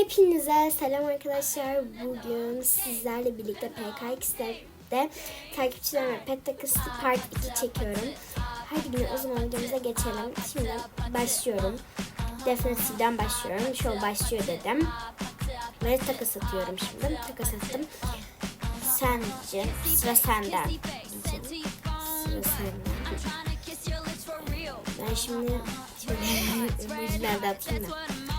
Hepinize selam arkadaşlar. Bugün sizlerle birlikte PKX'de takipçiler ve pet takısı part 2 çekiyorum. Hadi yine o zaman videomuza geçelim. Şimdi başlıyorum. Definitive'den başlıyorum. Show başlıyor dedim. Ve takas atıyorum şimdi. Takas attım. Sence sıra senden. Sıra senden. Ben şimdi şöyle emojiler de atayım.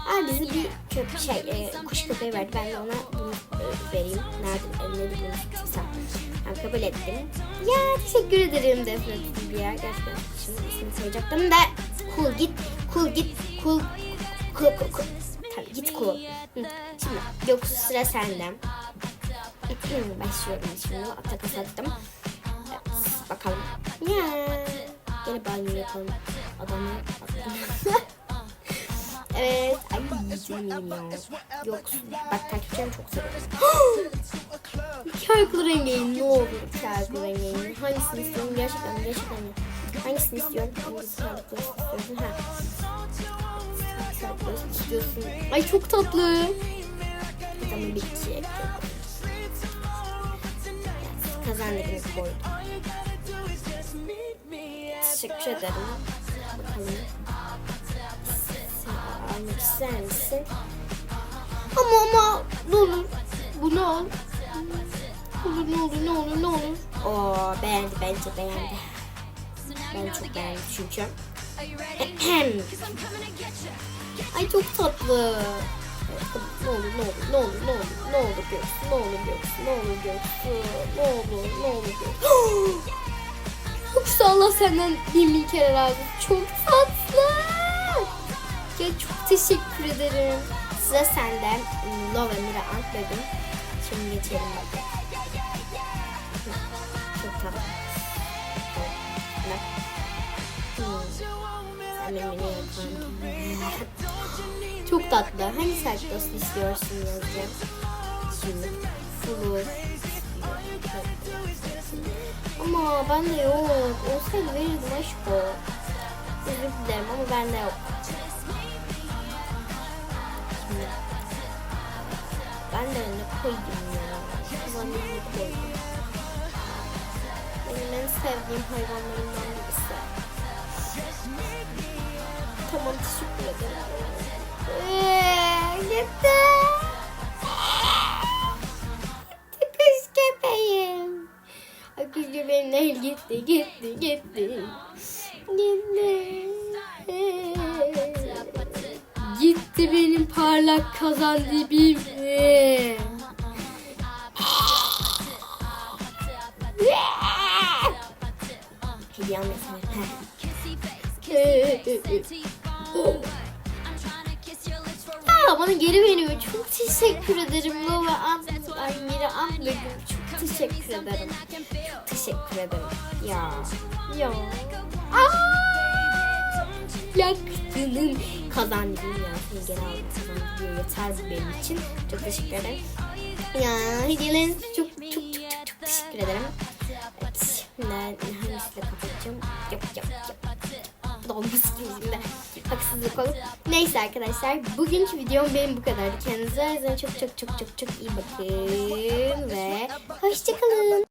Aa bizi bir köp şey e, kuş köpeği verdi. Ben de ona bunu e, vereyim. Nerede e, ne bunu tutsam. Ben kabul ettim. Ya teşekkür ederim definitif ya. Gerçekten şimdi ismini soracaktım da. Cool git. Cool git. Cool. Cool cool cool. Tamam git cool. Şimdi Göksu sıra senden. Başlıyorum şimdi. Takas attım. Evet, bakalım. Ya. Gene banyo yapalım. Adamı. Canım ya. Yok. Bak takipçilerim çok seviyorum. Çarklı rengeyin ne olur çarklı rengeyin. Hangisini istiyorum gerçekten gerçekten. Hangisini istiyorum? Hangisini çarklı istiyorsun? Ha. İstiyorsun. Ay çok tatlı. Tamam bitecek. Kazandığını koydum. Teşekkür ederim. Bakalım. Almak ister misin? Ama ama ne olur. Bu ne olur? Olur ne olur ne olur ne olur. Oo beğendi bence beğendi. Ben çok beğendim çünkü. Ay çok tatlı. Ne olur ne olur ne olur ne olur ne olur görsün ne olur görsün ne olur görsün ne olur ne olur görsün. Yoksa Allah senden bin bin kere razı. Çok tatlı. Ya çok teşekkür ederim. Sıra senden. Love Mira Ant. Şimdi geçelim. Hı, Çok yapan. Çok tatlı. Hangi sertlos istiyorsun yazacağım. Şimdi. Fulu. Ama bende yok. Olsaydı verirdim aşko. Özür dilerim ama bende yok. Şimdi. Ben de ne koydum ya? Hayvanlarını koydum. Benim en sevdiğim hayvanlarımdan birisi. Tamam teşekkür ederim. Eee, gitti. Kız köpeğim. Köpeğim ne gitti gitti gitti. Gitti. Gitti benim parlak kazan dibim. Aa, bana geri veriyor. Çok teşekkür ederim. Am Ay Mira Amlegüm. Çok teşekkür ederim. Çok teşekkür ederim. Ya. Ya. Aa! Yaktının kazandım ya. Seni geri kazandım. Yeter bu benim için. Çok teşekkür ederim. Ya hediyeleriniz çok çok çok çok çok teşekkür ederim. Evet. Şimdi hangisiyle kapatacağım? Yok yok yok. Olmuş şimdi. Haksızlık olur. Neyse arkadaşlar bugünkü videom benim bu kadardı. Kendinize çok çok çok çok çok iyi bakın ve hoşçakalın.